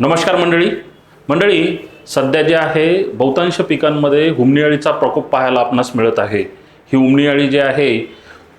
नमस्कार मंडळी. मंडळी सध्या जे आहे बहुतांश पिकांमध्ये हुमणी अळीचा प्रकोप पाहायला आपणास मिळत आहे. ही हुमणी अळी जी आहे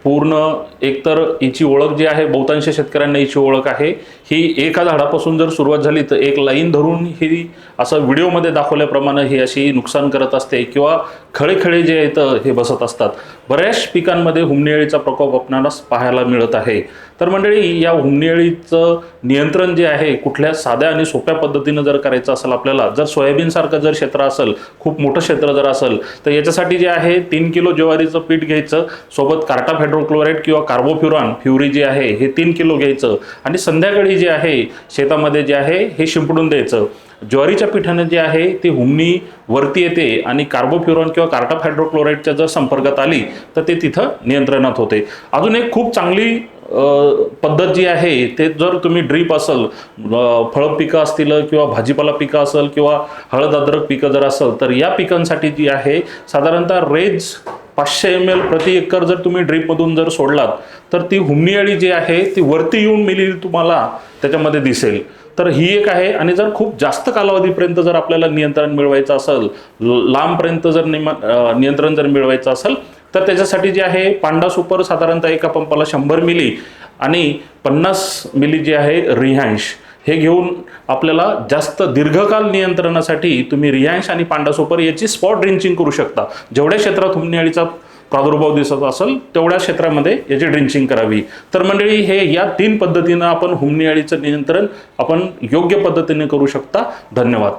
पूर्ण एकतर हिची ओळख जी आहे बहुतांश शेतकऱ्यांना हिची ओळख आहे. ही एका झाडापासून जर सुरुवात झाली तर एक लाईन धरून ही असं व्हिडिओमध्ये दाखवल्याप्रमाणे ही अशी नुकसान करत असते किंवा खळे खळे जे आहेत हे बसत असतात बऱ्याच पिकांमध्ये हुमणीअळीचा प्रकोप आपणाला पाहायला मिळत आहे. तर मंडळी या हुमणीअळीचं नियंत्रण जे आहे कुठल्या साध्या आणि सोप्या पद्धतीनं जर करायचं असेल आपल्याला जर सोयाबीनसारखं जर क्षेत्र असेल खूप मोठं क्षेत्र जर असेल तर याच्यासाठी जे आहे तीन किलो ज्वारीचं पीठ घ्यायचं सोबत कार्टा हायड्रोक्लोराईड किंवा कार्बोफ्युरॉन फ्युरी जे आहे हे तीन किलो घ्यायचं. आणि संध्याकाळी जे आहे शेतामध्ये जे आहे हे शिंपडून द्यायचं. ज्वारीच्या पिठानं जे आहे ती हुमणी वरती येते आणि कार्बोफ्युरॉन किंवा कार्टाफ हायड्रोक्लोराईडच्या जर संपर्कात आली तर ते तिथं नियंत्रणात होते. अजून एक खूप चांगली पद्धत जी आहे ते जर तुम्ही ड्रीप असेल फळं फळ पिकं असतील किंवा भाजीपाला पिकं असेल किंवा हळद अद्रक पिकं जर असेल तर या पिकांसाठी जी आहे साधारणतः रेज पाचशे एम एल प्रति एकर जर तुम्ही ड्रीपमधून जर सोडलात तर ती हुमणी अळी जी आहे ती वरती येऊन मिली तुम्हाला त्याच्यामध्ये दिसेल. तर ही एक आहे आणि जर खूप जास्त कालावधीपर्यंत जर आपल्याला नियंत्रण मिळवायचं असेल लांबपर्यंत जर निम- नियंत्रण जर मिळवायचं असेल तर त्याच्यासाठी जे आहे पांडा सुपर साधारणतः एका पंपाला शंभर मिली आणि पन्नास मिली जी आहे रिहांश हे घेऊन आपल्याला जास्त दीर्घकाल नियंत्रणासाठी तुम्ही रियांश आणि पांडासोपर याची स्पॉट ड्रिंचिंग करू शकता. जेवढ्या क्षेत्रात हुमणी प्रादुर्भाव दिसत असेल तेवढ्या क्षेत्रामध्ये याची ड्रिंचिंग करावी. तर मंडळी हे या तीन पद्धतीनं आपण हुमणी नियंत्रण आपण योग्य पद्धतीने करू शकता. धन्यवाद.